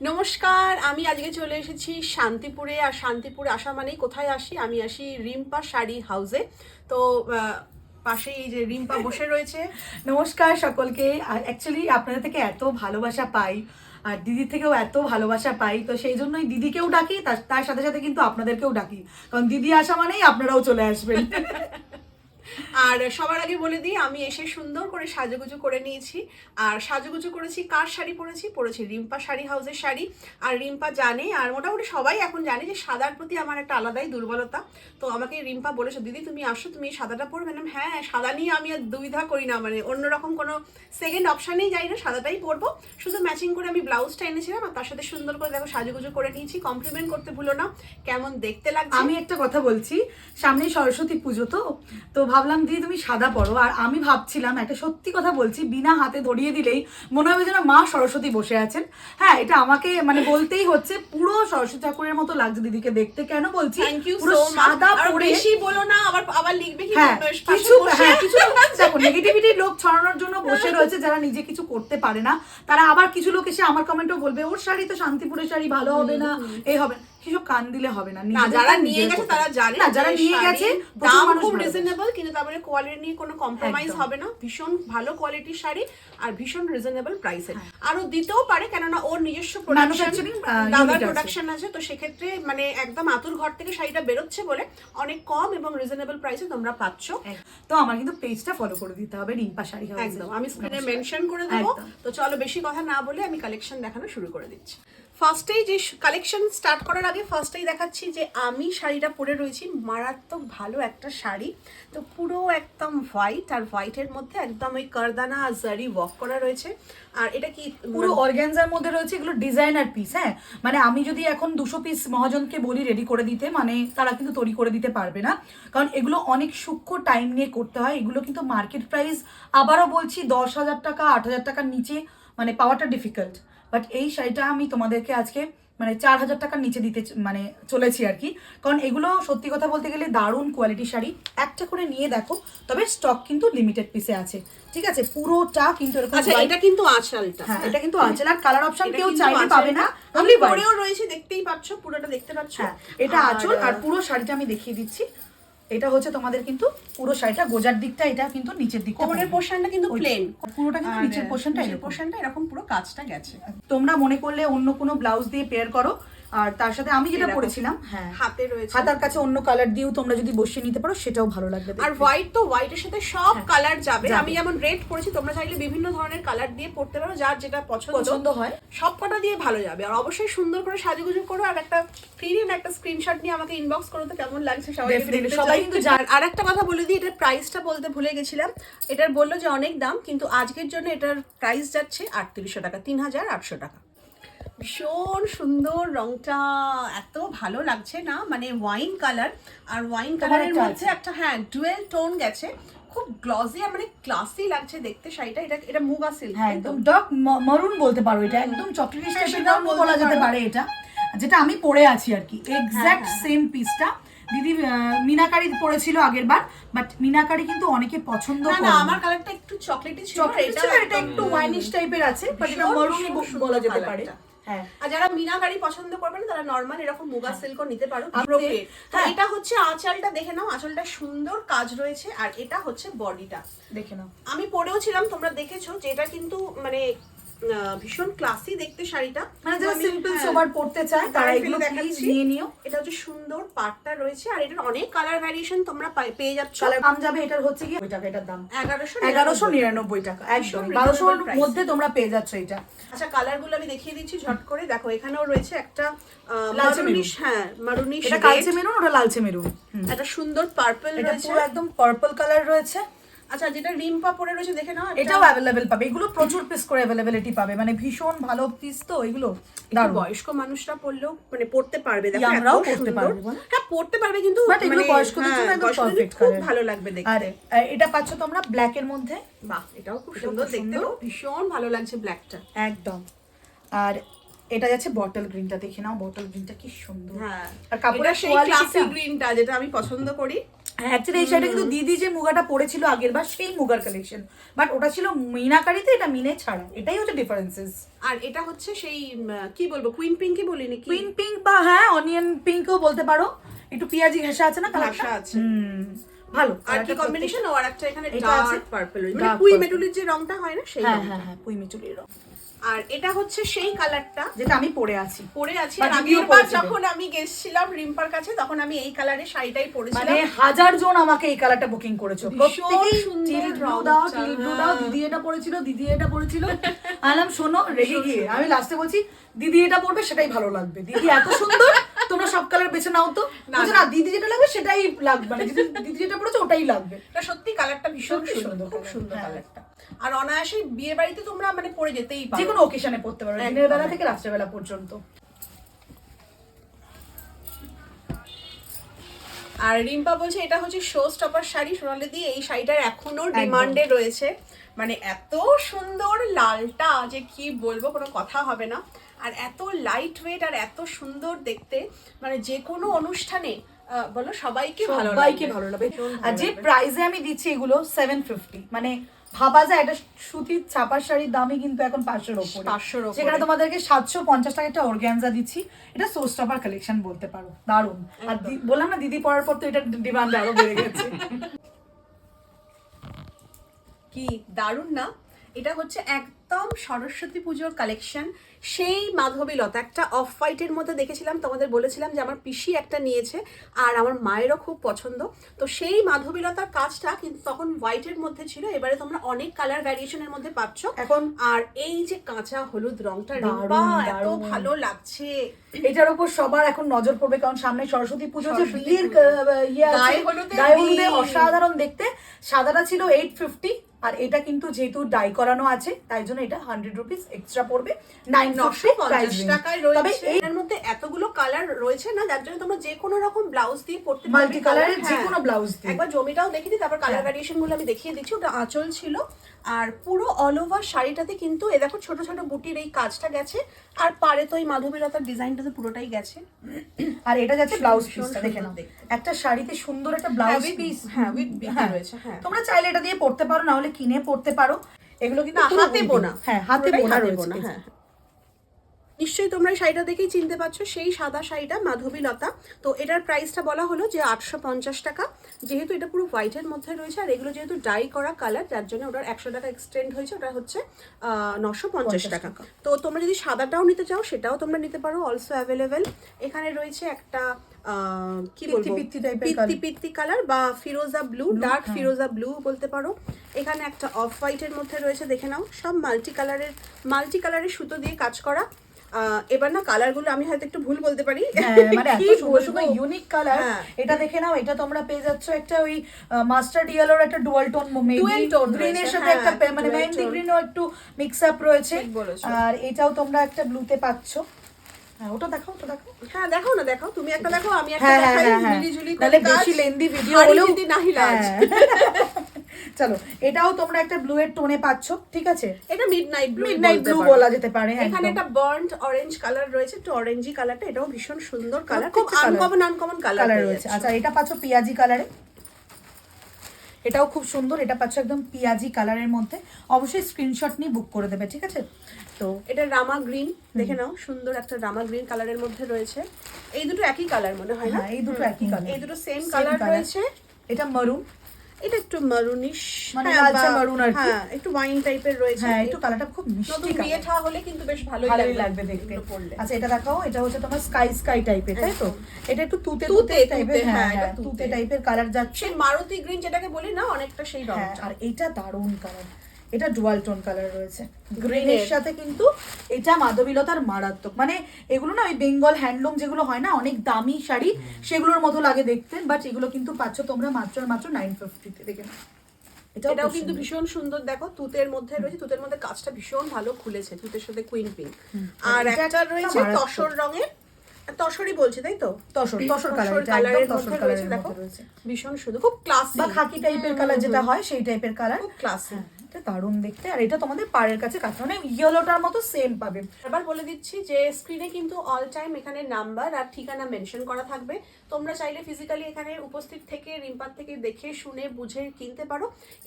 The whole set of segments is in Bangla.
নমস্কার আমি আজকে চলে এসেছি শান্তিপুরে আর শান্তিপুরে আসা মানেই কোথায় আসি? আমি আসি রিম্পা শাড়ি হাউসে তো পাশেই এই যে রিম্পা বসে রয়েছে। নমস্কার সকলকে। অ্যাকচুয়ালি আপনাদের থেকে এত ভালোবাসা পাই আর দিদির থেকেও এত ভালোবাসা পাই তো সেই জন্যই দিদিকেও ডাকি তার সাথে সাথে কিন্তু আপনাদেরকেও ডাকি। কারণ দিদি আসা মানেই আপনারাও চলে আসবেন। আর সবার আগে বলে দিই, আমি এসে সুন্দর করে সাজুগুজু করে নিয়েছি। আর সাজুগুজু করেছি, কার শাড়ি পরেছি? পরেছি রিম্পা শাড়ি হাউসের শাড়ি। আর রিম্পা জানে, আর মোটামুটি সবাই এখন জানে যে সাদার প্রতি আমার একটা আলাদাই দুর্বলতা। তো আমাকে রিম্পা বলেছে, দিদি, তুমি আসো, তুমি সাদাটা পরবে? না হ্যাঁ সাদা নিয়ে আমি আর দুবিধা করি না। মানে অন্যরকম কোনো সেকেন্ড অপশানেই যাই না, সাদাটাই পরবো। শুধু ম্যাচিং করে আমি ব্লাউজটা এনেছিলাম, আর তার সাথে সুন্দর করে দেখো সাজুগুজু করে নিয়েছি। কমপ্লিমেন্ট করতে ভুলো না, কেমন দেখতে লাগছে। আমি একটা কথা বলছি সামনে সরস্বতী পুজো তো। তো ভাবলাম দিদি তুমি সাদা পড়ো আর আমি ভাবছিলাম একটা সত্যি কথা বলছি বিনা হাতে ধরিয়ে দিলেই মনে হবে যেন মা সরস্বতী বসে আছেন। হ্যাঁ এটা আমাকে মানে বলতেই হচ্ছে পুরো সরস্বতী ঠাকুরের মতো লাগছে দিদিকে দেখতে। কেন বলছি? পুরো সাদা পরে বেশি বলো না আবার আবার লিখবে কি হ্যাঁ কিছু হ্যাঁ কিছু দেখো নেগেটিভিটি লোক ছড়ানোর জন্য বসে রয়েছে যারা নিজে কিছু করতে পারে না। তারা আবার কিছু লোক এসে আমার কমেন্টও বলবে ওর শাড়ি তো শান্তিপুরের শাড়ি ভালো হবে না এই হবে না। কিছু কান দিলে হবে না যারা নিয়ে গেছে তারা জানে না যারা নিয়ে গেছে দাম খুব রিজনেবল কিন্তু তারপরে কোয়ালিটি নিয়ে কোনো কম্প্রোমাইজ হবে না। ভীষণ ভালো কোয়ালিটির শাড়ি আর ভীষণ রিজনেবল প্রাইসে হ্যাঁ। আরও দিতেও পারে কেননা ওর নিজস্ব প্রোডাকশন দাদার। প্রোডাকশন আছে। তো সেক্ষেত্রে মানে একদম আতুর ঘর থেকে শাড়িটা বেরোচ্ছে বলে অনেক কম এবং রিজনেবল প্রাইসে তোমরা পাচ্ছ। তো আমার কিন্তু পেজটা ফলো করে দিতে হবে রিম্পা শাড়ি একদম আমি স্ক্রিনে মেনশন করে দেবো। তো চলো বেশি কথা না বলে আমি কালেকশন দেখানো শুরু করে দিচ্ছি। ফার্স্টেই যে কালেকশন স্টার্ট করার আগে ফার্স্টেই দেখাচ্ছি যে আমি শাড়িটা পরে রয়েছি। মারাত্মক ভালো একটা শাড়ি। তো পুরো একদম হোয়াইট আর হোয়াইটের মধ্যে একদম ওই কারদানা আর জারি ওয়াক করা রয়েছে। আর এটা কি পুরো অর্গ্যানজার মধ্যে রয়েছে এগুলো ডিজাইনার পিস হ্যাঁ? মানে আমি যদি এখন দুশো পিস মহাজনকে বলি রেডি করে দিতে মানে তারা কিন্তু তৈরি করে দিতে পারবে না। কারণ এগুলো অনেক সূক্ষ্ম টাইম নিয়ে করতে হয়। এগুলো কিন্তু মার্কেট প্রাইস আবারও বলছি দশ হাজার টাকা আট হাজার টাকার নিচে মানে পাওয়াটা ডিফিকাল্ট বাট এই শাড়িটা আমি তোমাদেরকে আজকে মানে চার হাজার টাকার নিচে দিতে মানে চলেছি আর কি। কারণ এগুলো সত্যি কথা বলতে গেলে দারুণ কোয়ালিটি শাড়ি। একটা করে নিয়ে দেখো তবে স্টক কিন্তু লিমিটেড পিসে আছে। ঠিক আছে? পুরোটা কিন্তু এরকম আচ্ছা এটা কিন্তু আঁচলটা। হ্যাঁ এটা কিন্তু আঁচল। আর কালার অপশন কেউ চাইলে পাবে না। আমি। পরেও রয়েছে দেখতেই পাচ্ছ পুরোটা দেখতে পাচ্ছ। হ্যাঁ এটা আঁচল আর পুরো শাড়িটা আমি দেখিয়ে দিচ্ছি। এটা হচ্ছে তোমাদের কিন্তু পুরো শাড়িটা গোজার দিকটা এটা কিন্তু নিচের দিকটা কোমরের। পোর্শনটা কিন্তু প্লেন পুরোটা কিন্তু নিচের পোর্শনটা এই পোর্শনটা এরকম পুরো কাজটা গেছে। তোমরা মনে করলে অন্য কোনো ব্লাউজ দিয়ে পেয়ার করো। আর তার সাথে আমি যেটা। পরেছিলাম হ্যাঁ। হাতে রয়েছে। হাতার কাছে অন্য কালার দিয়েও তোমরা যদি বসিয়ে নিতে পারো সেটাও ভালো লাগবে আর হোয়াইট তো হোয়াইটের সাথে সব হ্যাঁ, কালার যাবে। যাবে। আমি যেমন রেড পরেছি তোমরা চাইলে বিভিন্ন ধরনের কালার দিয়ে পড়তে পারো যার যেটা পছন্দ। পছন্দ হয়। সব কটা দিয়ে ভালো যাবে। আর অবশ্যই সুন্দর করে সাজুগুজু করো আর একটা প্রিমিয়াম একটা স্ক্রিনশট নিয়ে আমাকে ইনবক্স করো তো কেমন লাগছে সবাই সবাই কিন্তু। আর একটা কথা বলে দিই এটার প্রাইসটা বলতে ভুলে গেছিলাম। এটার বলল যে অনেক দাম কিন্তু আজকের জন্য এটার প্রাইস যাচ্ছে আটত্রিশশো টাকা তিন হাজার আটশো টাকা। ভীষণ সুন্দর রংটা এত ভালো লাগছে না? মানে ওয়াইন কালার আর ওয়াইন কালারের মধ্যে একটা হ্যাঁ ডুয়েল টোন গেছে। খুব গ্লসি আর মানে ক্লাসি লাগছে দেখতে শাড়িটা। এটা এটা মুগা সিল্ক হ্যাঁ একদম ডক মরুন বলতে পারো এটা। একদম চকলেট টাইপের সেটাও বলা যেতে পারে। এটা। যেটা আমি পরে আছি আর কি। এক্স্যাক্ট। সেম পিসটা দিদি মিনাকারি পরেছিল আগের বার বাট মিনাকারি কিন্তু অনেকে পছন্দ করে না। আমার কালারটা একটু চকলেটি ছিল এটা একটু ওয়াইনিশ টাইপের আছে বাট এটা মরুনই বলা যেতে পারে। আর যারা মিনা গাড়ি পছন্দ করবে না তারা নর্মাল এরকম মুগা সিল্কও নিতে পারো। হ্যাঁ। এটা হচ্ছে আঁচলটা দেখে নাও আঁচলটা সুন্দর কাজ রয়েছে আর এটা হচ্ছে বডিটা দেখে নাও। আমি পরেও ছিলাম তোমরা দেখেছ যে এটা কিন্তু মানে ভীষণ ক্লাসি দেখতে শাড়িটা। মানে যারা সিম্পল সোবার পড়তে চায় তারা এগুলো প্লিজ। নিয়ে নিও। এটা হচ্ছে সুন্দর পাটটা রয়েছে আর এটার অনেক কালার ভ্যারিয়েশন তোমরা পেয়ে যাচ্ছ। কালার দাম যাবে এটার হচ্ছে কি ওই টাকা এটার দাম। এগারোশো এগারোশো নিরানব্বই। টাকা একদম। ভীষণ বারোশোর মধ্যে তোমরা পেয়ে যাচ্ছ এটা। আচ্ছা কালারগুলো আমি দেখিয়ে দিচ্ছি ঝট করে। দেখো এখানেও রয়েছে একটা লালচে মারুনিশ হ্যাঁ মারুনিশ এটা কালচে মেরুন ওটা লালচে মেরুন। একটা সুন্দর পার্পল এটা রয়েছে। পুরো একদম পার্পল কালার রয়েছে। আচ্ছা যেটা রিম্পা পরে রয়েছে দেখে নাও এটাও অ্যাভেলেবেল পাবে। এগুলো প্রচুর পিস করে অ্যাভেলেবিলিটি পাবে। মানে ভীষণ ভালো পিস তো এগুলো বয়স্ক মানুষরা পরলেও মানে পড়তে পারবে। দেখো পরতে সুন্দর। পারবে? হ্যাঁ পড়তে পারবে কিন্তু But এগুলো মানে, বয়স্কদের জন্য হ্যাঁ, একদম বয়স্কদের perfect খুব ভালো লাগবে দেখতে। এটা পাচ্ছ তোমরা ব্ল্যাক এর মধ্যে? বাহ এটাও খুব সুন্দর। দেখতে ভীষণ ভালো লাগছে ব্ল্যাকটা একদম। আর এটা যাচ্ছে বটল গ্রিনটা দেখে নাও বটল গ্রিনটা কি সুন্দর। হ্যাঁ আর কাপড়ের সেই quality ক্লাসি টা- গ্রিনটা যেটা আমি পছন্দ করি। অ্যাকচুয়ালি এই শাড়িটা কিন্তু দিদি যে মুগাটা পরেছিল আগের বার সেই মুগার কালেকশন বাট ওটা ছিল মিনাকারিতে এটা মিনে ছাড়া। এটাই হচ্ছে ডিফারেন্সেস আর এটা হচ্ছে সেই কি বলব কুইন পিঙ্কই বলি নাকি পিঙ্ক পিঙ্ক বা হ্যাঁ অনিয়ন পিঙ্কও বলতে পারো। একটু পেঁয়াজি ঘেঁষা আছে না ঘেঁষা আছে। ভালো। আর কি কম্বিনেশন ও আর একটা এখানে ডার্ক পার্পল মানে কুই মেটুলির যে রংটা হয় না সেই হ্যাঁ হ্যাঁ হ্যাঁ পুই মিচুলির রং। আর এটা হচ্ছে সেই কালারটা যেটা আমি পরে আছি। পরে আছি। আর আমিও আগের যখন আমি গেছিলাম রিম্পার কাছে তখন আমি এই কালারে শাড়িটাই পরেছিলাম। মানে হাজার জন আমাকে এই কালারটা বুকিং করেছ। প্রত্যেকই সুন্দর রাউদা ব্লু দাও টিল দাও হ্যাঁ। দিদি এটা পরেছিল দিদি এটা পরেছিল। আলাম শোনো রেগে গিয়ে। আমি লাস্টে বলছি দিদি এটা পরবে সেটাই ভালো লাগবে। দিদি এত সুন্দর সব কালার বেছে নাও তো। না, বলছে, না। না দিদি যেটা লাগবে সেটাই লাগবে। মানে দিদি যেটা পড়েছে ওটাই লাগবে। এটা সত্যি কালারটা ভীষণ সুন্দর খুব সুন্দর হ্যাঁ। কালারটা। আর অনায়াসে বিয়ে বাড়িতে তোমরা মানে পরে যেতেই পারো। যে কোনো ওকেশনে পড়তে পারো দিনের বেলা। থেকে রাত্রেবেলা পর্যন্ত। আর রিম্পা বলছে এটা হচ্ছে শো স্টপার শাড়ি। সোনালি দিয়ে এই শাড়িটার এখনও ডিমান্ডে রয়েছে। মানে এত সুন্দর লালটা যে কি বলব কোনো কথা হবে না। আর এত লাইট ওয়েট আর এত সুন্দর দেখতে মানে যে কোনো অনুষ্ঠানে বলো সবাইকে ভালো সবাইকে ভালো লাগবে। আর যে। প্রাইসে আমি দিচ্ছি এগুলো সেভেন ফিফটি মানে ভাবা যায় একটা সুতির ছাপার শাড়ির দামই কিন্তু এখন পাঁচশোর ওপরে। 500 র ওপরে। সেখানে তোমাদেরকে সাতশো পঞ্চাশ টাকা একটা অর্গ্যানজা দিচ্ছি এটা সোর্স টপার কালেকশন বলতে পারো। দারুণ। আর বললাম না দিদি পরার পর তো এটা ডিমান্ড আরও বেড়ে গেছে। কি দারুণ না? এটা হচ্ছে একদম সরস্বতী পুজোর কালেকশন সেই মাধবীলতা একটা অফ হোয়াইটের মধ্যে দেখেছিলাম তোমাদের বলেছিলাম যে আমার পিসি একটা নিয়েছে আর আমার মায়েরও খুব পছন্দ। তো সেই মাধবীলতার কাজটা কিন্তু তখন হোয়াইটের মধ্যে ছিল এবারে তোমরা অনেক কালার ভ্যারিয়েশনের মধ্যে পাচ্ছ। এখন আর এই যে কাঁচা হলুদ রংটা এত ভালো লাগছে। এটার উপর সবার এখন নজর পড়বে কারণ সামনে সরস্বতী পুজো যে বিয়ের ইয়ে আছে অসাধারণ দেখতে। সাদাটা ছিল এইট ফিফটি আর এটা কিন্তু যেহেতু ডাই করানো আছে তাই জন্য এটা হান্ড্রেড রুপিস এক্সট্রা পড়বে। নাইন টাকায় তবে এর মধ্যে এতগুলো কালার রয়েছে না যার জন্য তোমরা যে কোনো রকম ব্লাউজ দিয়ে পড়তে মাল্টি কালারের যে। কোনো ব্লাউজ দিয়ে। একবার জমিটাও দেখিয়ে দিই তারপর কালার। ভ্যারিয়েশনগুলো আমি দেখিয়ে দিচ্ছি। ওটা আঁচল ছিল আর পুরো অল ওভার শাড়িটাতে কিন্তু এ দেখো ছোট ছোট বুটির এই কাজটা গেছে আর পারে তো এই ডিজাইনটা তো পুরোটাই গেছে। আর এটা যাচ্ছে ব্লাউজ পিস পিসটা দেখে নাও। একটা শাড়িতে সুন্দর একটা ব্লাউজ পিস হ্যাঁ, উইথ বিটি রয়েছে, হ্যাঁ। তোমরা চাইলে এটা দিয়ে পড়তে পারো না হলে কিনে পড়তে পারো। এগুলো কিন্তু হাতে বোনা। হ্যাঁ হাতে বোনা রয়েছে হ্যাঁ। নিশ্চয়ই তোমরা এই শাড়িটা দেখেই চিনতে পারছ সেই সাদা শাড়িটা মাধবীলতা তো এটার প্রাইসটা বলা হলো যে আটশো পঞ্চাশ টাকা। যেহেতু এটা পুরো হোয়াইটের মধ্যে রয়েছে আর এগুলো যেহেতু ডাই করা কালার যার জন্য ওটার একশো টাকা এক্সটেন্ড হয়েছে ওটা হচ্ছে নশো পঞ্চাশ টাকা। তো তোমরা যদি সাদাটাও নিতে চাও সেটাও তোমরা নিতে পারো অলসো অ্যাভেলেবেল এখানে রয়েছে একটা আহ, কি পিত্তি বলব পিত্তি পিত্তি কালার বা ফিরোজা ব্লু ডার্ক ফিরোজা ব্লু বলতে পারো। এখানে একটা অফ হোয়াইটের মধ্যে রয়েছে দেখে নাও। সব মাল্টি কালারের মাল্টি কালারের সুতো দিয়ে কাজ করা। এবার না কালারগুলো আমি হয়তো একটু ভুল বলতে পারি। হ্যাঁ, মানে এত সুন্দর সুন্দর ইউনিক কালার হ্যাঁ। এটা দেখে নাও এটা তোমরা পেয়ে যাচ্ছ একটা ওই মাস্টার্ড ইয়েলোর একটা ডুয়াল টোন গ্রিনের রয়েছে, সাথে হ্যাঁ, একটা মানে মেহেন্দি। গ্রিনও একটু মিক্স আপ রয়েছে। আর এটাও তোমরা একটা ব্লুতে পাচ্ছ। হ্যাঁ ওটা দেখাও ওটা দেখাও। হ্যাঁ দেখাও না দেখাও। তুমি একটা দেখো আমি একটা দেখাই মিলিঝুলি করে তাহলে বেশি লেন্দি ভিডিও হলেও দিদি নাহি লাজ। চলো এটাও তোমরা একটা ব্লু এর টোনে পাচ্ছ ঠিক আছে? এটা midnight blue midnight blue বলা যেতে পারে এখানে একটা বার্ন্ট অরেঞ্জ কালার রয়েছে একটু অরেঞ্জি কালারটা এটাও ভীষণ সুন্দর কালার খুব। আনকমন আনকমন কালার রয়েছে। আচ্ছা এটা পাচ্ছ পিয়াজি কালারে এটাও খুব সুন্দর এটা পাচ্ছ একদম পিয়াজি কালারের মধ্যে। অবশ্যই স্ক্রিনশট নিয়ে বুক করে দেবে ঠিক আছে? তো এটা রামা গ্রিন দেখে নাও সুন্দর একটা রামা গ্রিন কালারের মধ্যে রয়েছে। এই দুটো একই কালার মনে হয় না? হ্যাঁ এই দুটো একই কালার এই দুটো সেম কালার রয়েছে। এটা মারুন এটা একটু মারুনিশ মানে লালচে maroon আর কি। হ্যাঁ একটু ওয়াইন টাইপের রয়েছে হ্যাঁ একটু কালারটা খুব নতুন মিষ্টি বিয়ে ঠা হলে কিন্তু বেশ ভালোই লাগবে দেখতে। আচ্ছা এটা দেখাও এটা হচ্ছে তোমার স্কাই স্কাই টাইপের তাই তো? এটা একটু তুতে তুতে, টাইপের হ্যাঁ হ্যাঁ, হ্যাঁ। তুতে টাইপের কালার যাচ্ছে। মারুতি গ্রিন যেটাকে বলি না অনেকটা সেই রং আর এটা দারুণ কালার এটা ডুয়াল টোন কালার রয়েছে। গ্রিনের এর। সাথে কিন্তু এটা মাধবীলতার মারাত্মক। মানে এগুলো না ওই বেঙ্গল হ্যান্ডলুম যেগুলো হয় না অনেক দামি শাড়ি সেগুলোর মতো লাগে দেখতে বাট এগুলো কিন্তু পাচ্ছ তোমরা মাত্র মাত্র নাইন ফিফটিতে দেখে। এটাও কিন্তু ভীষণ সুন্দর। দেখো তুতের মধ্যে রয়েছে তুতের মধ্যে কাজটা ভীষণ ভালো খুলেছে তুতের সাথে কুইন পিঙ্ক আর একটা রয়েছে তসর রঙের তসরই বলছি তাই তো? তসর তসর কালার এটা কালারের তসর মধ্যে রয়েছে দেখো। রয়েছে। ভীষণ সুন্দর খুব ক্লাসি বা খাকি টাইপের কালার যেটা হয় সেই টাইপের কালার খুব ক্লাসি এটা দারুণ দেখতে। আর এটা তোমাদের পাড়ের কাছে কাছে মানে ইয়েলোটার মতো সেম পাবে। এবার বলে দিচ্ছি যে স্ক্রিনে কিন্তু অল টাইম এখানে নাম্বার আর ঠিকানা মেনশন করা থাকবে। তোমরা চাইলে ফিজিক্যালি এখানে উপস্থিত থেকে রিম্পার থেকে দেখে শুনে বুঝে কিনতে পারো।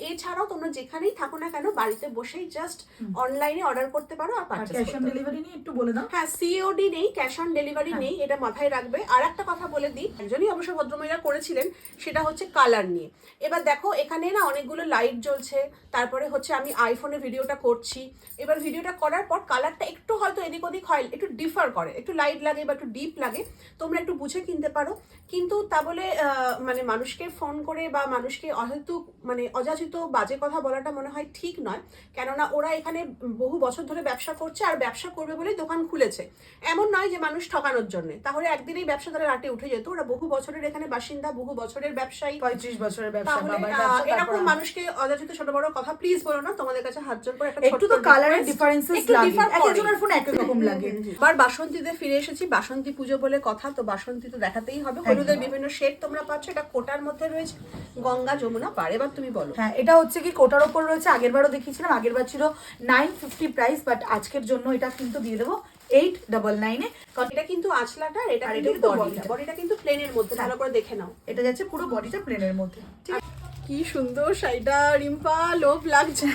এছাড়াও তোমরা যেখানেই থাকো না কেন বাড়িতে বসেই জাস্ট অনলাইনে অর্ডার করতে পারো আর ক্যাশ অন ডেলিভারি নিয়ে একটু বলে দাও। হ্যাঁ সিওডি নেই ক্যাশ অন ডেলিভারি। নেই এটা মাথায় রাখবে। আর একটা কথা বলে দিই একজনই অবশ্য ভদ্রমহিলা করেছিলেন সেটা হচ্ছে কালার নিয়ে। এবার দেখো এখানে না অনেকগুলো লাইট জ্বলছে তারপরে হচ্ছে আমি আইফোনে ভিডিওটা করছি। এবার ভিডিওটা করার পর কালারটা একটু হয়তো এদিক ওদিক হয় একটু ডিফার করে একটু লাইট লাগে বা একটু ডিপ লাগে তোমরা একটু বুঝে কিনতে পারো। কিন্তু তা বলে মানে মানুষকে ফোন করে বা মানুষকে অহেতু মানে অযাচিত বাজে কথা বলাটা মনে হয় ঠিক নয়। কেননা ওরা এখানে বহু বছর ধরে ব্যবসা করছে আর ব্যবসা করবে বলেই দোকান খুলেছে। এমন নয় যে মানুষ ঠকানোর জন্য। তাহলে একদিনেই ব্যবসা তারা রাটে উঠে যেত। ওরা বহু বছরের এখানে বাসিন্দা বহু বছরের ব্যবসায়ী। পঁয়ত্রিশ বছরের ব্যবসা এরকম মানুষকে অযাচিত ছোট বড় কথা প্লিজ বলো না তোমাদের কাছে হাত জোর করে একটা একটু তো কালারের ডিফারেন্সেস লাগে। এক একজনের ফোন এক এক রকম লাগে। এবার বাসন্তীতে ফিরে এসেছি বাসন্তী পুজো বলে কথা তো বাসন্তী তো দেখাতেই হবে। হলুদের বিভিন্ন শেড তোমরা পাচ্ছ এটা কোটার মধ্যে রয়েছে। গঙ্গা যমুনা পার এবার তুমি বলো। হ্যাঁ এটা হচ্ছে কি কোটার ওপর রয়েছে আগের বারও দেখিয়েছিলাম আগের বার ছিল নাইন ফিফটি প্রাইস বাট আজকের জন্য এটা কিন্তু দিয়ে দেবো এইট ডাবল নাইনে কারণ এটা কিন্তু আঁচলাটা এটা কিন্তু বডিটা। বডিটা। কিন্তু প্লেনের মধ্যে ভালো করে দেখে নাও। এটা যাচ্ছে পুরো বডিটা প্লেনের মধ্যে। ঠিক আছে? কি সুন্দর শাড়িটা রিম্পা লোভ লাগছে।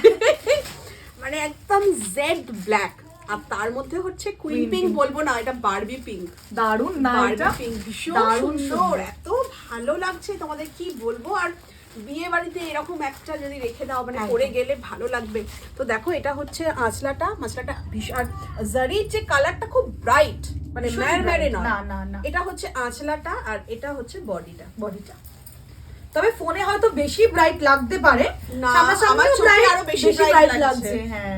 মানে একদম জেড ব্ল্যাক আর তার মধ্যে হচ্ছে কুইন পিঙ্ক বলব না এটা বারবি পিঙ্ক দারুণ না এটা? পিঙ্ক ভীষণ সুন্দর। এত ভালো লাগছে তোমাদের কি বলব? আর বিয়ে বাড়িতে এরকম একটা যদি রেখে দাও মানে পরে গেলে ভালো লাগবে। তো দেখো এটা হচ্ছে আঁচলাটা। মাছলাটা ভীষণ আর জারির যে কালারটা খুব ব্রাইট মানে ম্যার ম্যারে নয়। না, না, না। এটা হচ্ছে আঁচলাটা আর এটা হচ্ছে বডিটা বডিটা তবে ফোনে হয়তো বেশি ব্রাইট লাগতে পারে। আমার চোখে আরও বেশি ব্রাইট লাগছে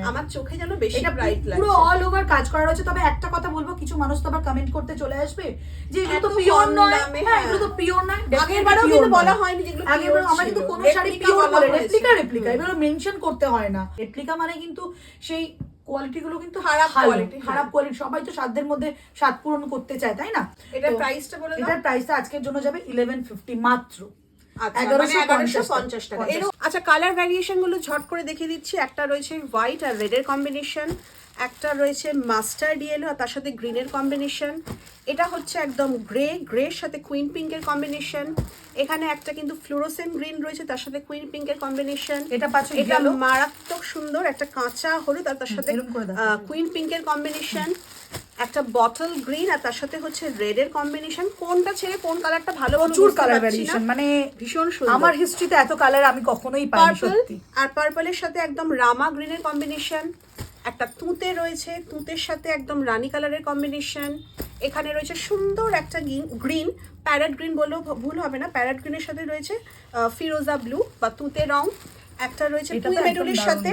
আমার চোখে যেন বেশি এটা ব্রাইট পুরো অল ওভার কাজ করা রয়েছে তবে একটা কথা বলব কিছু মানুষ তো আবার কমেন্ট করতে চলে আসবে যে এগুলো তো পিওর নয়। হ্যাঁ হ্যাঁ। এগুলো তো পিওর নয়। আগের বারেও কিন্তু বলা হয়নি যেগুলো আগের আমরা কিন্তু কোনো শাড়ি পিওর বলে রেপ্লিকা রেপ্লিকা এগুলো মেনশন করতে হয় না। রেপ্লিকা মানে কিন্তু সেই কোয়ালিটি গুলো কিন্তু খারাপ quality, হ্যাঁ। খারাপ কোয়ালিটি সবাই তো সাধ্যের মধ্যে স্বাদ পূরণ করতে চায় তাই না? এটার প্রাইসটা বলে এটার প্রাইসটা আজকের জন্য যাবে ইলেভেন ফিফটি মাত্র। আচ্ছা, মানে আচ্ছা কালার ভ্যারিয়েশনগুলো ঝট করে দেখিয়ে দিচ্ছি। একটা রয়েছে হোয়াইট আর রেডের কম্বিনেশন একটা রয়েছে মাস্টার্ড ইয়েলো আর তার সাথে গ্রিনের কম্বিনেশন। এটা হচ্ছে একদম গ্রে গ্রের সাথে কুইন পিঙ্কের কম্বিনেশন। এখানে একটা কিন্তু ফ্লোরোসেন গ্রিন রয়েছে তার সাথে কুইন পিঙ্কের কম্বিনেশন। এটা পাচ্ছ এটা মারাত্মক সুন্দর একটা কাঁচা হলুদ আর তার সাথে। কুইন পিঙ্কের কম্বিনেশন। একটা বটল গ্রিন আর তার সাথে হচ্ছে রেডের কম্বিনেশন। কোনটা ছেড়ে কোন কালারটা ভালো প্রচুর কালার ভ্যারিয়েশন মানে ভীষণ সুন্দর। আমার হিস্ট্রিতে এত কালার আমি কখনোই পাইনি পার্পল সত্যি। আর পার্পলের সাথে একদম রামা গ্রিনের কম্বিনেশন। একটা তুঁতে রয়েছে তুঁতের সাথে একদম রানী কালারের কম্বিনেশন এখানে রয়েছে সুন্দর একটা গ্রিন প্যারেট গ্রিন বললেও ভুল হবে না প্যারেট গ্রিনের সাথে রয়েছে ফিরোজা ব্লু বা তুঁতে রং। একটা রয়েছে পুই মেডুলের সাথে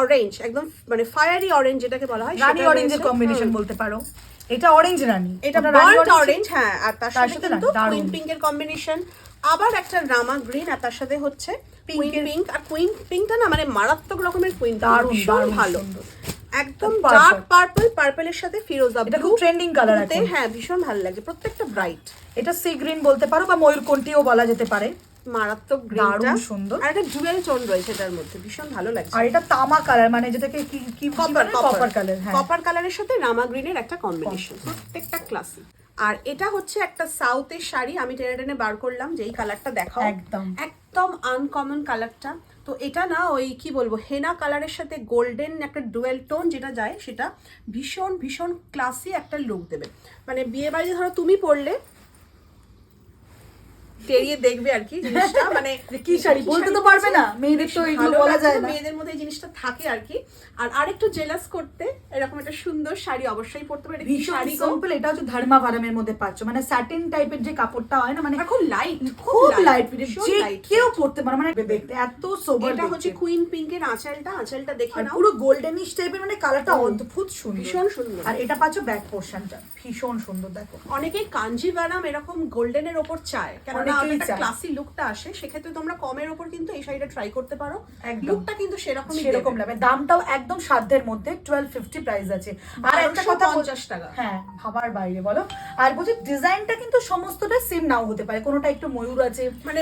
অরেঞ্জ একদম মানে ফায়ারি অরেঞ্জ যেটাকে বলা হয় রানী অরেঞ্জের কম্বিনেশন বলতে পারো। এটা অরেঞ্জ রানী। এটা বার্ন্ট অরেঞ্জ হ্যাঁ আর তার সাথে কিন্তু পিঙ্কের কম্বিনেশন আবার একটা রামা গ্রিন আর তার সাথে হচ্ছে Pink-এর- পিঙ্ক আর কুইন পিঙ্কটা না মানে মারাত্মক রকমের কুইন ভীষণ ভালো। একদম ডার্ক পার্পল পার্পলের সাথে ফিরোজা এটা খুব colour এখন। হ্যাঁ ভীষণ ভালো লাগে প্রত্যেকটা ব্রাইট এটা সি গ্রিন বলতে পারো বা ময়ূরকণ্ঠীও বলা যেতে পারে। মারাত্মক গ্রিনটা সুন্দর। আর একটা জুয়েল টোন রয়েছে এটার মধ্যে ভীষণ ভালো লাগছে। আর এটা তামা কালার মানে যেটাকে কি কি কপার কপার কালার হ্যাঁ। কপার কালারের সাথে রামা গ্রিনের একটা কম্বিনেশন প্রত্যেকটা ক্লাসিক আর এটা হচ্ছে একটা সাউথের শাড়ি আমি টেনে টেনে বার করলাম যে এই কালারটা দেখাও। একদম। একদম আনকমন কালারটা তো এটা না ওই কি বলব হেনা কালারের সাথে গোল্ডেন একটা ডুয়েল টোন যেটা যায় সেটা ভীষণ ভীষণ ক্লাসি একটা লুক দেবে। মানে বিয়ে বাড়িতে ধরো তুমি পরলে তেরিয়ে দেখবে আর কি জিনিসটা মানে কি শাড়ি? বলতে তো পারবে না। মেয়েদের তো এগুলো বলা যায় না। মেয়েদের মধ্যে এই জিনিসটা থাকে আর কি আর আরেকটু জেলাস করতে এরকম একটা সুন্দর শাড়ি অবশ্যই পরতে পারে শাড়ি? সিম্পল এটা হচ্ছে ধর্মা মধ্যে পাচ্ছ মানে স্যাটিন টাইপের যে কাপড়টা হয় না মানে খুব লাইট খুব লাইট যে কেউ পড়তে পারে মানে দেখতে এত সোবার এটা হচ্ছে কুইন পিঙ্কের আঁচলটা আঁচলটা দেখে নাও পুরো গোল্ডেনিশ টাইপের মানে কালারটা অদ্ভুত সুন্দর ভীষণ সুন্দর। আর এটা পাচ্ছ ব্যাক পোর্শনটা ভীষণ সুন্দর দেখো অনেকে কাঞ্জিভারাম এরকম গোল্ডেনের ওপর চায় না অনেকেই চায়। ক্লাসি লুকটা আসে সেক্ষেত্রে তোমরা কমের ওপর কিন্তু এই শাড়িটা ট্রাই করতে পারো। লুকটা কিন্তু সেরকমই সেরকম লাগবে দামটাও একদম সাধ্যের মধ্যে টুয়েলভ ফিফটি প্রাইস আছে। আর একটা কথা 1250 টাকা। হ্যাঁ ভাবার বাইরে বলো। আর বলছি ডিজাইনটা কিন্তু সমস্তটা সেম নাও হতে পারে। কোনোটা একটু ময়ূর আছে মানে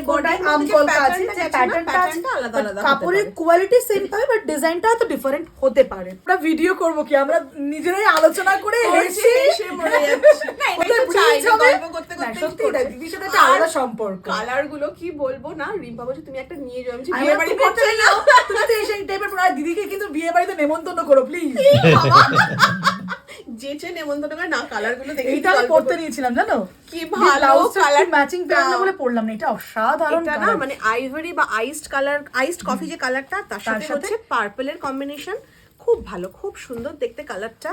আছে যে প্যাটার্নটা টা আলাদা আলাদা কাপড়ের কোয়ালিটি সেম পাবে বাট ডিজাইনটা তো ডিফারেন্ট হতে পারে। আমরা ভিডিও করব কি? আমরা নিজেরাই আলোচনা করে যাচ্ছি। না, তো চাই? গল্প করতে সাথে আলাদা সম্পর্ক। কালারগুলো কি বলব না? রিম্পা বলছে তুমি একটা নিয়ে যাও আমি বিয়ে বাড়ি করতে তুমি তো এই টাইপের দিদিকে কিন্তু বিয়ে বাড়িতে নেমন্তন্ন করো প্লিজ যেচে নেমন্তন্ন করে না কালারগুলো দেখে এইটা আমি পড়তে নিয়েছিলাম জানো? কি ভালো কালার ম্যাচিং টা। পেলাম না বলে পড়লাম না এটা অসাধারণ এটা না মানে আইভরি বা আইসড কালার আইসড কফি যে কালারটা তার সাথে? হচ্ছে পার্পলের কম্বিনেশন খুব ভালো খুব সুন্দর দেখতে কালারটা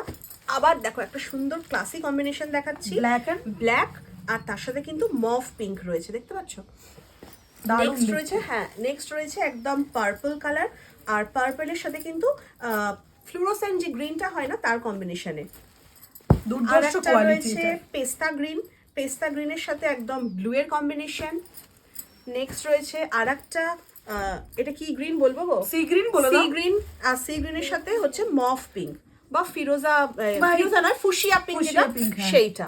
আবার দেখো একটা সুন্দর ক্লাসি কম্বিনেশন দেখাচ্ছি। Black and- ব্ল্যাক আর তার সাথে কিন্তু মফ পিঙ্ক রয়েছে দেখতে পাচ্ছ? নেক্সট রয়েছে হ্যাঁ নেক্সট রয়েছে একদম পার্পল কালার আর পার্পলের সাথে কিন্তু ফ্লুরোসেন্ট যে গ্রিনটা হয় না তার কম্বিনেশনে আর একটা রয়েছে পেস্তা গ্রিন পেস্তা গ্রিনের সাথে একদম ব্লু এর কম্বিনেশন নেক্সট রয়েছে আর একটা এটা কি গ্রিন বলব সি গ্রিন বলে সি গ্রিন আর সি গ্রিনের সাথে হচ্ছে মফ পিঙ্ক বা ফিরোজা ফিরোজা নয় ফুশিয়া পিঙ্ক যেটা হ্যাঁ। সেইটা।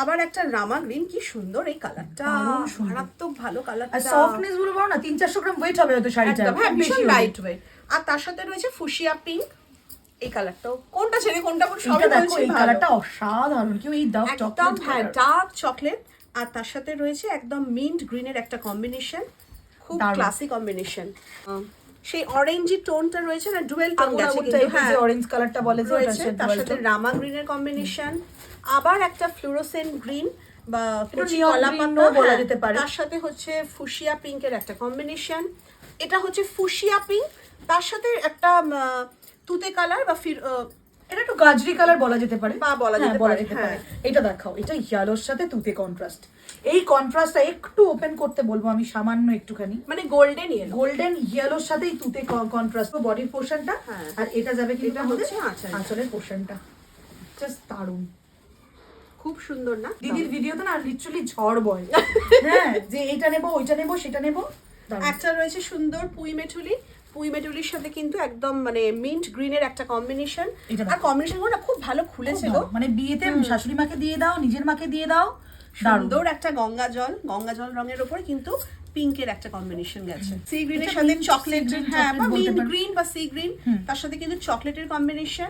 আবার একটা রামা গ্রিন কি সুন্দর এই কালারটা। মারাত্মক ভালো কালারটা। আর সফটনেসগুলো বলো না তিন চারশো গ্রাম ওয়েট হবে হয়তো শাড়িটা হ্যাঁ ভীষণ লাইট ওয়েট আর তার সাথে রয়েছে ফুশিয়া পিঙ্ক এই কালারটাও। কোনটা ছেড়ে কোনটা এটা সবই বলছি এই কালারটা অসাধারণ কেউ এই দাও চকলেট হ্যাঁ ডার্ক চকলেট আর তার সাথে রয়েছে একদম মিন্ট গ্রিনের একটা কম্বিনেশন খুব দারুণ। ক্লাসি কম্বিনেশন সেই অরেঞ্জি টোনটা রয়েছে না ডুয়েল টোন আছে কিন্তু হ্যাঁ অরেঞ্জ কালারটা বলে যে রয়েছে তার সাথে রামা গ্রিনের কম্বিনেশন আবার একটা ফ্লুরোসেন্ট গ্রিন বা কচি neon কলা green পাতা, ও বলা হ্যাঁ, যেতে পারে। তার সাথে হচ্ছে ফুশিয়া পিঙ্কের একটা কম্বিনেশন এটা হচ্ছে ফুশিয়া পিঙ্ক তার সাথে একটা তুতে কালার বা এটা একটু গাজরি কালার বলা যেতে পারে। বা বলা হ্যাঁ, যেতে পারে, হ্যাঁ। এটা দেখাও এটা ইয়েলোর সাথে তুতে কন্ট্রাস্ট এই কন্ট্রাস্টটা একটু ওপেন করতে বলব আমি সামান্য একটুখানি। মানে গোল্ডেন ইয়েলো গোল্ডেন ইয়েলোর সাথে এই তুতে কন্ট্রাস্ট বডির পোর্শনটা হ্যাঁ। আর এটা যাবে কিন্তু এটা হচ্ছে আঁচলের পোর্শনটা জাস্ট দারুণ। খুব সুন্দর না? দিদির ভিডিওতে না লিটারালি ঝড় বয়। হ্যাঁ যে এটা নেব ওইটা নেব সেটা নেব। একটা রয়েছে সুন্দর পুই মেটুলি পুই সাথে কিন্তু একদম মানে মিন্ট গ্রিনের একটা কম্বিনেশন। আর কম্বিনেশন খুব ভালো খুলেছে খুব গো। ভালো। মানে বিয়েতে শাশুড়ি মাকে দিয়ে দাও নিজের মাকে দিয়ে দাও। সুন্দর একটা গঙ্গা জল গঙ্গা জল রঙের কিন্তু পিঙ্কের একটা কম্বিনেশন গেছে। সি গ্রিনের সাথে চকলেট হ্যাঁ বা মিন্ট গ্রিন বা সি গ্রিন তার সাথে কিন্তু চকলেটের কম্বিনেশন।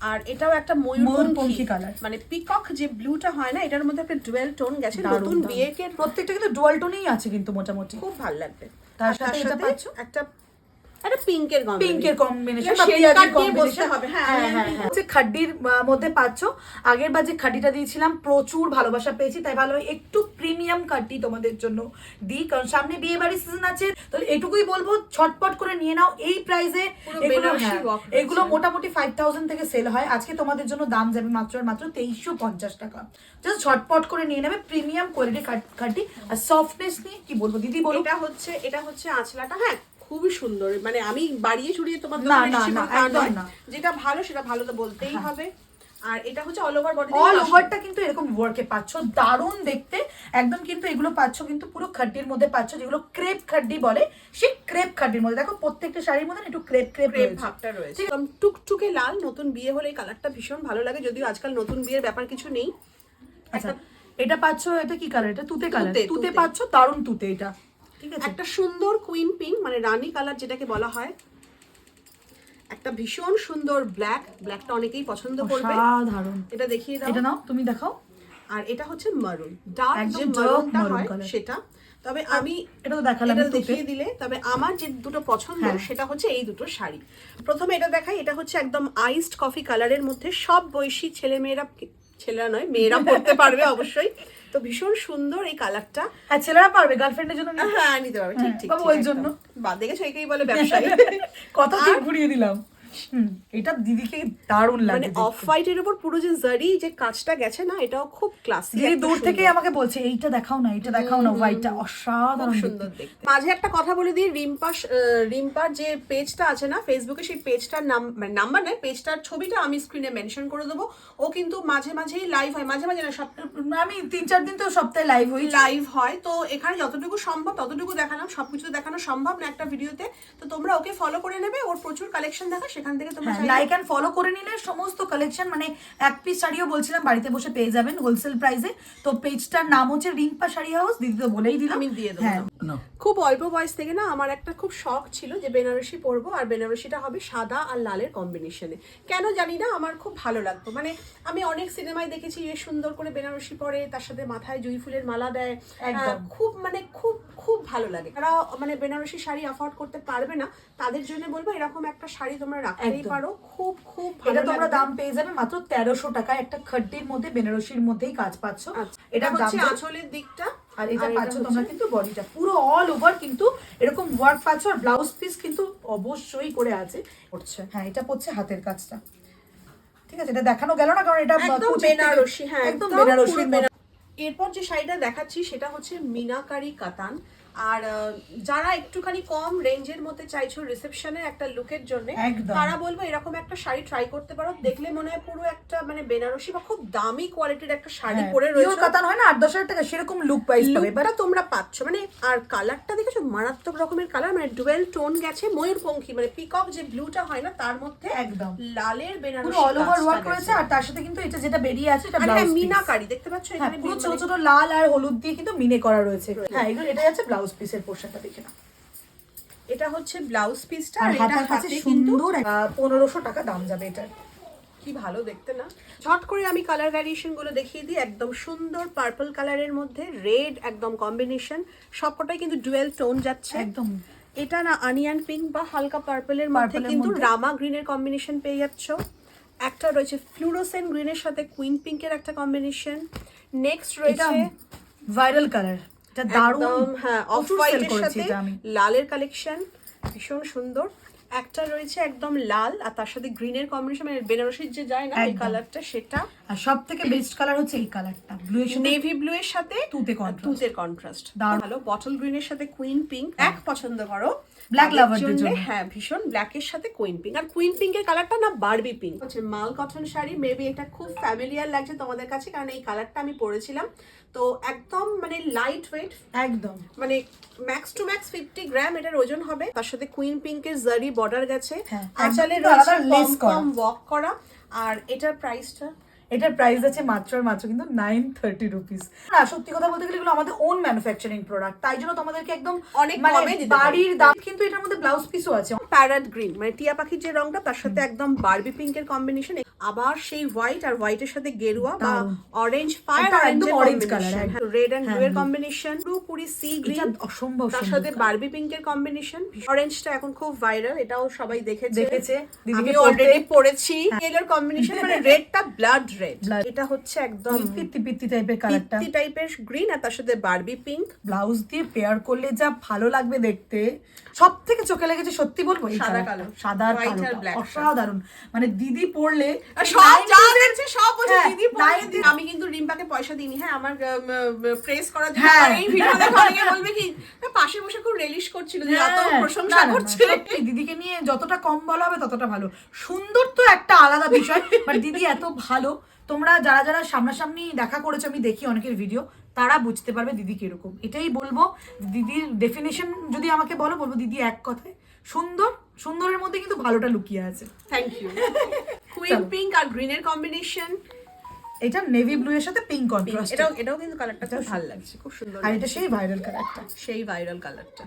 আর এটাও একটা ময়ূরপঙ্খী colour। মানে পিকক যে ব্লুটা হয় না এটার মধ্যে একটা ডুয়েল টোন গেছে। নতুন। বিয়েকে প্রত্যেকটা কিন্তু ডুয়াল টোনেই আছে কিন্তু মোটামুটি। খুব ভালো লাগবে। তার সাথে একটা একটা পিঙ্কের পিঙ্কের কম্বিনেশন হবে, হ্যাঁ, হ্যাঁ হ্যাঁ খাড্ডির মধ্যে পাচ্ছ আগের বার যে খাড্ডিটা দিয়েছিলাম প্রচুর ভালোবাসা পেয়েছি তাই ভালো একটু প্রিমিয়াম খাড্ডি তোমাদের জন্য দিই কারণ সামনে বিয়ে বাড়ির সিজন আছে তো এটুকুই বলব ছটপট করে নিয়ে নাও এই প্রাইসে এগুলো। এগুলো মোটামুটি ফাইভ থাউজেন্ড থেকে সেল হয়। আজকে তোমাদের জন্য দাম যাবে মাত্র মাত্র তেইশশো পঞ্চাশ টাকা। জাস্ট ঝটপট করে নিয়ে নেবে প্রিমিয়াম কোয়ালিটি খাড্ডি। আর সফটনেস নিয়ে কি বলব দিদি বলো এটা হচ্ছে এটা হচ্ছে আঁচলাটা হ্যাঁ খুবই সুন্দর। মানে আমি বাড়িয়ে চুড়িয়ে তোমার না, না, একদম না। হ্যাঁ। যেটা ভালো সেটা ভালো তো বলতেই হবে। আর এটা হচ্ছে অল ওভার বডি অল ওভারটা কিন্তু এরকম ওয়ার্কে পাচ্ছ দারুণ দেখতে। একদম কিন্তু এগুলো পাচ্ছ কিন্তু পুরো খাড্ডির মধ্যে পাচ্ছ যেগুলো ক্রেপ খাড্ডি বলে সেই ক্রেপ খাড্ডির মধ্যে। দেখো প্রত্যেকটা শাড়ির মধ্যে একটু ক্রেপ ক্রেপ ক্রেপ ভাবটা রয়েছে। একদম টুকটুকে লাল নতুন বিয়ে হলে এই কালারটা ভীষণ ভালো লাগে যদিও আজকাল নতুন বিয়ের ব্যাপার কিছু নেই। আচ্ছা এটা পাচ্ছ এটা কি কালার এটা তুতে কালার তুতে। পাচ্ছ দারুণ তুতে এটা। ঠিক আছে? একটা সুন্দর কুইন পিঙ্ক মানে রানী কালার যেটাকে বলা হয় একটা ভীষণ সুন্দর ব্ল্যাক ব্ল্যাকটা অনেকেই পছন্দ করবে। এটা দেখিয়ে দাও। এটা নাও তুমি দেখাও। আর এটা হচ্ছে মারুন ডার্ক যে মারুনটা হয় সেটা তবে আমি এটা তো দেখালাম এটা দেখিয়ে দিলে তবে আমার যে দুটো পছন্দ হ্যাঁ। সেটা হচ্ছে এই দুটো শাড়ি। প্রথমে এটা দেখাই এটা হচ্ছে একদম আইসড কফি কালারের মধ্যে সব বয়সী ছেলে মেয়েরা ছেলেরা নয় মেয়েরা পড়তে পারবে অবশ্যই। তো ভীষণ সুন্দর এই কালারটা হ্যাঁ ছেলেরা পারবে গার্লফ্রেন্ডের জন্য। হ্যাঁ নিতে পারবে ঠিক হ্যাঁ, ঠিক ওই জন্য। বাদ দেখে সেইকেই বলে ব্যবসায়ী ঠিক ঘুরিয়ে দিলাম এটা দিদিকে দারুণ লাগে মানে। অফ হোয়াইটের উপর পুরো যে জারি যে কাজটা গেছে না এটাও খুব ক্লাসি দিদি দূর থেকে আমাকে বলছে এইটা দেখাও না এইটা দেখাও না হোয়াইটটা অসাধারণ সুন্দর দেখতে। মাঝে একটা কথা বলে দিই রিম্পা রিম্পার যে পেজটা আছে না ফেসবুকে সেই পেজটার নাম নাম্বার নয় পেজটার ছবিটা আমি স্ক্রিনে মেনশন করে দেবো। ও কিন্তু মাঝে মাঝেই লাইভ হয় মাঝে মাঝে না সব আমি তিন চার দিন তো সপ্তাহে লাইভ হই। লাইভ হয় তো এখানে যতটুকু সম্ভব ততটুকু দেখালাম সবকিছু দেখানো সম্ভব না একটা ভিডিওতে তো তোমরা ওকে ফলো করে নেবে ওর প্রচুর কালেকশন দেখা সেখান থেকে তোমরা লাইক অ্যান্ড ফলো করে নিলে সমস্ত কালেকশন মানে এক পিস শাড়িও বলছিলাম বাড়িতে বসে পেয়ে যাবেন হোলসেল প্রাইসে তো পেজটার নাম হচ্ছে রিম্পা শাড়ি হাউস দিদি তো বলেই দিলাম। আমি দিয়ে দেবো হ্যাঁ। খুব অল্প বয়স থেকে না আমার একটা খুব শখ ছিল যে বেনারসি পরবো আর বেনারসিটা হবে সাদা আর লালের কম্বিনেশনে কেন জানি না আমার খুব ভালো লাগতো। মানে আমি অনেক সিনেমায় দেখেছি যে সুন্দর করে বেনারসি পরে তার সাথে মাথায় জুঁই ফুলের মালা দেয়। খুব মানে খুব খুব ভালো লাগে। তারা মানে বেনারসি শাড়ি অ্যাফোর্ড করতে পারবে না তাদের জন্য বলব এরকম একটা শাড়ি তোমরা রাখতেই পারো। খুব খুব এটা তোমরা দাম পেয়ে যাবে মাত্র তেরোশো টাকায় একটা খাড্ডির মধ্যে বেনারসির মধ্যেই কাজ পাচ্ছ। আচ্ছা, এটা হচ্ছে আঁচলের দিকটা। আর এটা পাচ্ছ তোমরা কিন্তু বডিটা। পুরো অল ওভার কিন্তু এরকম ওয়ার্ক পাচ্ছ আর ব্লাউজ পিস কিন্তু অবশ্যই করে আছে। পড়ছে। হ্যাঁ এটা পড়ছে হাতের কাজটা। ঠিক আছে এটা দেখানো গেল না কারণ এটা একদম বেনারসি হ্যাঁ একদম পুরো বেনারসির মধ্যে। বেনা- এরপর যে শাড়িটা দেখাচ্ছি সেটা হচ্ছে মিনাকারি কাতান। আর যারা একটুখানি কম রেঞ্জের মধ্যে চাইছো রিসেপশনের একটা লুকের জন্য তারা বলব এরকম একটা শাড়ি ট্রাই করতে পারো। দেখলে মনে হয় পুরো একটা মানে বেনারসি বা খুব দামি কোয়ালিটির একটা শাড়ি পরে পিওর রয়েছে। কাতান হয় না আট দশ হাজার টাকা সেরকম লুক পাইস তোমরা পাচ্ছ। মানে আর কালারটা দেখেছ? মারাত্মক রকমের কালার মানে ডুয়েল টোন গেছে ময়ূরপঙ্খী। মানে পিকক যে ব্লুটা হয় না তার মধ্যে একদম। লালের বেনারসি অল ওভার ওয়ার্ক করেছে আর তার সাথে কিন্তু এটা যেটা বেরিয়ে আছে এটা হ্যাঁ মিনাকারি দেখতে পাচ্ছ হ্যাঁ এখানে পুরো ছোট ছোট লাল আর হলুদ দিয়ে কিন্তু মিনে করা রয়েছে। হ্যাঁ এগুলো এটা যাচ্ছে ব্লাউজ পিসের পোর্শনটা দেখে না এটা হচ্ছে ব্লাউজ পিসটা আর এটা হাতে কিন্তু সুন্দর পনেরোশো টাকা দাম যাবে এটার। কি ভালো দেখতে না? ঝট করে আমি কালার ভ্যারিয়েশনগুলো দেখিয়ে দিই একদম সুন্দর পার্পল কালারের মধ্যে রেড একদম কম্বিনেশন সবকটাই কিন্তু ডুয়েল টোন যাচ্ছে। একদম। এটা না অনিয়ন পিঙ্ক বা হালকা পার্পলের মধ্যে কিন্তু। রামা গ্রিনের কম্বিনেশন পেয়ে যাচ্ছ। একটা রয়েছে ফ্লুরোসেন গ্রিনের সাথে কুইন পিঙ্কের একটা কম্বিনেশন নেক্সট রয়েছে ভাইরাল কালার এটা দারুণ হ্যাঁ অফ হোয়াইটের সাথে লালের কালেকশন ভীষণ সুন্দর। একটা রয়েছে একদম লাল আর তার সাথে গ্রিনের কম্বিনেশন মানে বেনারসির যে যায় না এই কালারটা সেটা আর সব থেকে বেস্ট কালার হচ্ছে এই কালারটা ব্লু এর নেভি ব্লু এর সাথে তুতে contrast। তুতের কন্ট্রাস্ট ভালো বটল গ্রিনের সাথে কুইন পিঙ্ক এক পছন্দ করো। Black তাদের lover দের জন্যে। হ্যাঁ ভীষণ ব্ল্যাক এর সাথে কুইন পিঙ্ক আর কুইন পিঙ্কের কালারটা না বারবি পিঙ্ক হচ্ছে মাল কটন শাড়ি মেবি এটা খুব ফ্যামিলিয়ার লাগছে তোমাদের কাছে কারণ এই কালারটা আমি পরেছিলাম। তো একদম মানে লাইট ওয়েট একদম। মানে max to max fifty gram এটার ওজন হবে। তার সাথে কুইন পিঙ্কের জারি বর্ডার গেছে। হ্যাঁ, আঁচলে রয়েছে কম ওয়াক করা। আর এটার প্রাইসটা এটার প্রাইস আছে মাত্র আর মাত্র কিন্তু নাইন থার্টি রুপিস না সত্যি কথা বলতে গেলে এগুলো আমাদের ওন ম্যানুফ্যাকচারিং প্রোডাক্ট তাই জন্য তোমাদেরকে একদম অনেক মানে। বাড়ির দাম কিন্তু এটার মধ্যে ব্লাউজ পিসও আছে। প্যারাট গ্রিন মানে টিয়া পাখির যে রংটা তার সাথে একদম বারবি পিঙ্কের কম্বিনেশন আবার সেই হোয়াইট আর হোয়াইটের সাথে গেরুয়া বা অরেঞ্জ ফায়ার একদম colour, একদম। রেড এন্ড ব্লু হ্যাঁ, এর কম্বিনেশন পুরোপুরি সি গ্রিন অসম্ভব তার সাথে। বারবি পিঙ্কের কম্বিনেশন অরেঞ্জটা এখন খুব ভাইরাল এটাও সবাই দেখেছে। দেখেছে, আমি অলরেডি পড়েছি। এলোর কম্বিনেশন মানে রেডটা ব্লাড রেড এটা হচ্ছে একদম পিত্তি পিত্তি টাইপের কালারটা পিত্তি টাইপের গ্রিন আর তার সাথে বারবি পিঙ্ক ব্লাউজ দিয়ে পেয়ার করলে যা ভালো লাগবে দেখতে সব থেকে চোখে লেগেছে সত্যি বলব সাদা কালো। সাদা আর টা। অসাধারণ। মানে দিদি আর সব যা দেখছে সব হ্যাঁ, দিদি দিদি। আমি কিন্তু রিম্পাকে পয়সা দিইনি। হ্যাঁ আমার প্রেস করার জন্য হ্যাঁ। এই ভিডিও দেখে অনেকে বলবে কি পাশে বসে খুব রেলিশ করছিল যে এত হ্যাঁ, প্রশংসা করছে দিদিকে নিয়ে যতটা কম বলা হবে ততটা ভালো। সুন্দর তো একটা আলাদা বিষয় বাট দিদি এত ভালো তোমরা যারা যারা সামনাসামনি দেখা করেছ আমি দেখি অনেকের ভিডিও তারা বুঝতে পারবে দিদি কীরকম। এটাই বলব দিদির ডেফিনেশন যদি আমাকে বলো বলব দিদি এক কথায় সুন্দর সুন্দরের মধ্যে কিন্তু ভালোটা লুকিয়ে আছে। থ্যাংক ইউ কুইন পিঙ্ক আর গ্রিনের কম্বিনেশন এটা নেভি ব্লু এর সাথে পিঙ্ক কন্ট্রাস্ট এটাও এটাও কিন্তু কালারটা খুব ভালো লাগছে খুব সুন্দর আর এটা সেই ভাইরাল কালারটা সেই ভাইরাল কালারটা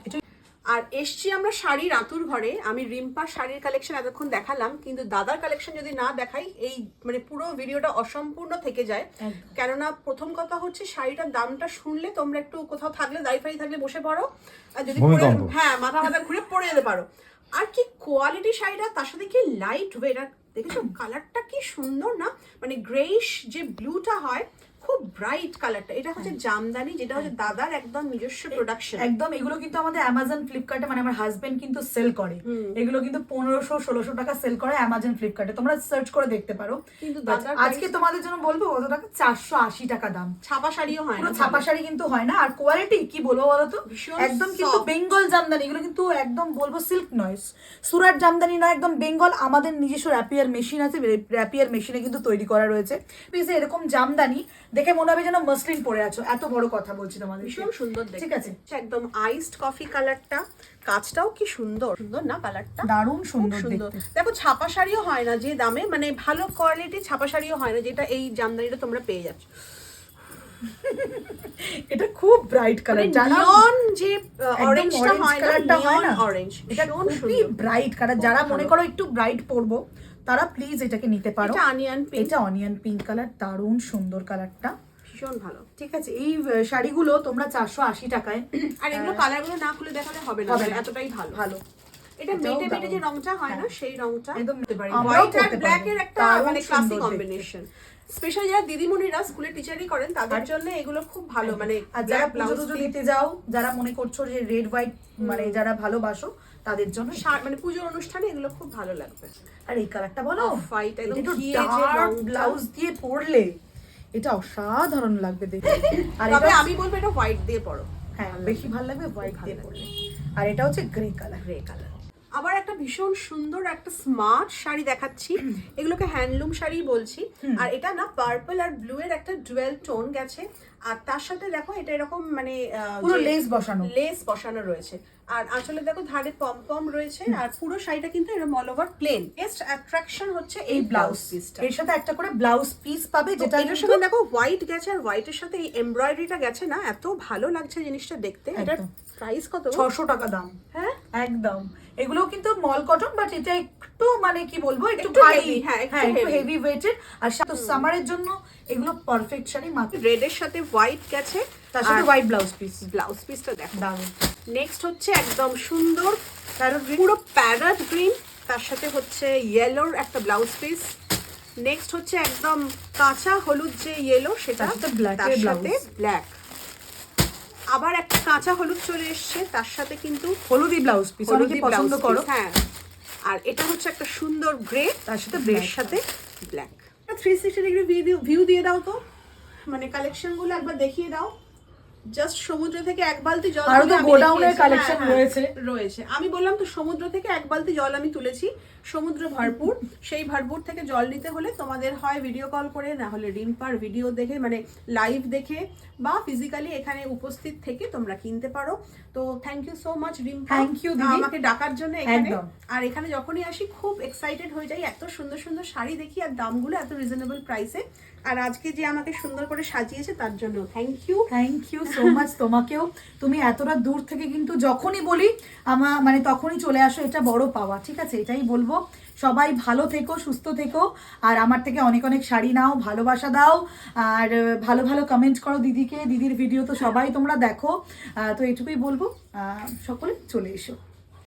আর এসছি আমরা শাড়ির আতুর ঘরে। আমি রিম্পার শাড়ির কালেকশন এতক্ষণ দেখালাম কিন্তু দাদার কালেকশন যদি না দেখাই এই মানে পুরো ভিডিওটা অসম্পূর্ণ থেকে যায়। কেননা প্রথম কথা হচ্ছে শাড়িটার দামটা শুনলে তোমরা একটু কোথাও থাকলে দাঁড়িয়ে ফাড়ি থাকলে বসে পড়ো। আর যদি হ্যাঁ মাথা মাথা ঘুরে পড়ে যেতে পারো। আর কি কোয়ালিটি শাড়িটা তার সাথে কি লাইট ওয়েট আর দেখেছ কালারটা কি সুন্দর না? মানে গ্রেইশ যে ব্লুটা হয় খুব ব্রাইট কালারটা এটা হচ্ছে জামদানি যেটা হচ্ছে দাদার একদম নিজস্ব প্রোডাকশন একদম এগুলো কিন্তু আমাদের অ্যামাজন ফ্লিপকার্টে মানে আমার হাজবেন্ড কিন্তু সেল করে। এগুলো কিন্তু পনেরোশো ষোলোশো টাকা সেল করে অ্যামাজন ফ্লিপকার্টে তোমরা সার্চ করে দেখতে পারো। কিন্তু আজকে তোমাদের জন্য বলব কত টাকা? চারশো আশি টাকা দাম। ছাপা শাড়িও হয় পুরো না ছাপা শাড়ি কিন্তু হয় না। আর কোয়ালিটি কি বলব বলো তো একদম কিন্তু বেঙ্গল জামদানি এগুলো কিন্তু একদম বলব সিল্ক নয়। সুরাট জামদানি নয় একদম বেঙ্গল আমাদের নিজস্ব র্যাপিয়ার মেশিন আছে র্যাপিয়ার মেশিনে কিন্তু তৈরি করা রয়েছে। পিসে এরকম জামদানি। দেখে মনে হবে যেন মসলিন পরে আছো। এত বড় কথা বলছি তোমাদের ভীষণ সুন্দর ঠিক আছে। একদম আইসড কফি কালারটা কাজটাও কি সুন্দর? সুন্দর না কালারটা দারুণ সুন্দর সুন্দর। দেখো ছাপা শাড়িও হয় না যে দামে মানে ভালো কোয়ালিটি ছাপা শাড়িও হয় না যেটা এই জামদানিটা তোমরা পেয়ে যাচ্ছ। এটা খুব ব্রাইট কালার জানা নিয়ন যে অরেঞ্জটা হয় না? অরেঞ্জ এটা খুবই ব্রাইট কালার যারা মনে করো একটু ব্রাইট পরবো তারা প্লিজ এটাকে নিতে পারো। এটা অনিয়ন পিঙ্ক এটা অনিয়ন পিঙ্ক কালার দারুণ সুন্দর কালারটা ভীষণ ভালো। ঠিক আছে এই শাড়িগুলো তোমরা চারশো আশি টাকায় আর এগুলো কালারগুলো না খুলে দেখালে হবে না না। এতটাই ভালো। ভালো। এটা মেটে মেটে যে রংটা হয় না হ্যাঁ। সেই রংটা একদম হোয়াইট আর ব্ল্যাক এর একটা মানে ক্লাসিক কম্বিনেশন স্পেশালি যারা দিদিমণিরা স্কুলে টিচারই করেন তাদের জন্য এগুলো খুব ভালো মানে যারা টুজো দিতে যাও যারা মনে করছ যে রেড হোয়াইট মানে যারা ভালোবাসো তাদের জন্য মানে পুজোর অনুষ্ঠানে এগুলো খুব ভালো লাগবে। আর এই কালারটা বলো Off-white, একদম। ব্লাউজ দিয়ে পরলে এটা অসাধারণ লাগবে দেখতে। আর তবে আমি বলব এটা হোয়াইট দিয়ে পরো। হ্যাঁ বেশি ভালো লাগবে হোয়াইট দিয়ে। পরলে। আর এটা হচ্ছে গ্রে কালার গ্রে কালার আবার একটা ভীষণ সুন্দর একটা স্মার্ট শাড়ি দেখাচ্ছি। এগুলোকে হ্যান্ডলুম শাড়ি বলছি। আর এটা না পার্পল আর ব্লু এর একটা ডুয়েল টোন গেছে। আর তার সাথে দেখো এটা এরকম মানে পুরো লেস বসানো। লেস বসানো রয়েছে। আর আসলে দেখো ধারে পম পম রয়েছে আর পুরো শাড়িটা কিন্তু এরকম all over plain best attraction হচ্ছে এই ব্লাউজ পিসটা এর সাথে একটা করে ব্লাউজ পিস পাবে যেটা কিন্তু সাথে দেখো হোয়াইট গেছে আর হোয়াইটের সাথে এই এমব্রয়ডারিটা গেছে না এত ভালো লাগছে জিনিসটা দেখতে। এটার একদম। প্রাইস কত গো? ছশো টাকা দাম। হ্যাঁ? একদম। এগুলো কিন্তু মল কটন বাট এটা একটু মানে কি বলব একটু ভারী। হ্যাঁ, একটু হ্যাঁ। হেভি ওয়েটেড আর সাথে সামারের জন্য এগুলো পারফেক্ট শাড়ি মাত্র। রেডের সাথে হোয়াইট গেছে। তার সাথে হোয়াইট ব্লাউজ পিস ব্লাউজ পিসটা দেখো। দারুণ। নেক্সট হচ্ছে একদম সুন্দর পুরো প্যারাট গ্রিন তার সাথে হচ্ছে ইয়েলোর একটা ব্লাউজ পিস নেক্সট হচ্ছে একদম কাঁচা হলুদ যে ইয়েলো সেটা তার সাথে এর। ব্ল্যাক আবার একটা কাঁচা হলুদ চলে এসছে তার সাথে কিন্তু হলুদি ব্লাউজ পিস হলুদি পছন্দ করো। হ্যাঁ। আর এটা হচ্ছে একটা সুন্দর গ্রে তার সাথে গ্রের সাথে black three sixty degree view দিয়ে দাও তো। মানে কালেকশনগুলো একবার দেখিয়ে দাও। জাস্ট সমুদ্র থেকে এক বালতি জল আরও তো গোডাউনের collection হ্যাঁ, হ্যাঁ, রয়েছে। রয়েছে। আমি বললাম তো সমুদ্র থেকে এক বালতি জল আমি তুলেছি। সমুদ্র ভরপুর। সেই ভরপুর থেকে জল নিতে হলে তোমাদের হয় ভিডিও কল করে না হলে রিম্পার ভিডিও দেখে মানে লাইভ দেখে বা ফিজিক্যালি এখানে উপস্থিত থেকে তোমরা কিনতে পারো। তো thank you so much Rimpa you, দিদি। আমাকে ডাকার জন্য এখানে। আর এখানে যখনই আসি খুব এক্সাইটেড হয়ে যাই। এত সুন্দর সুন্দর শাড়ি দেখি আর দামগুলো এত রিজনেবল প্রাইসে আর আজকে যে আমাকে সুন্দর করে সাজিয়েছে তার জন্য thank you thank you so much তোমাকেও। তুমি এতটা দূর থেকে কিন্তু যখনই বলি আমার মানে তখনই চলে আসো এটা বড় পাওয়া ঠিক আছে? এটাই বলব। সবাই ভালো থেকো সুস্থ থেকো। আর আমার থেকে অনেক অনেক শাড়ি নাও ভালোবাসা দাও। আর ভালো ভালো কমেন্ট করো দিদিকে। দিদির ভিডিও তো সবাই তোমরা দেখো। তো এটুকুই বলব। সকলে চলে এসো।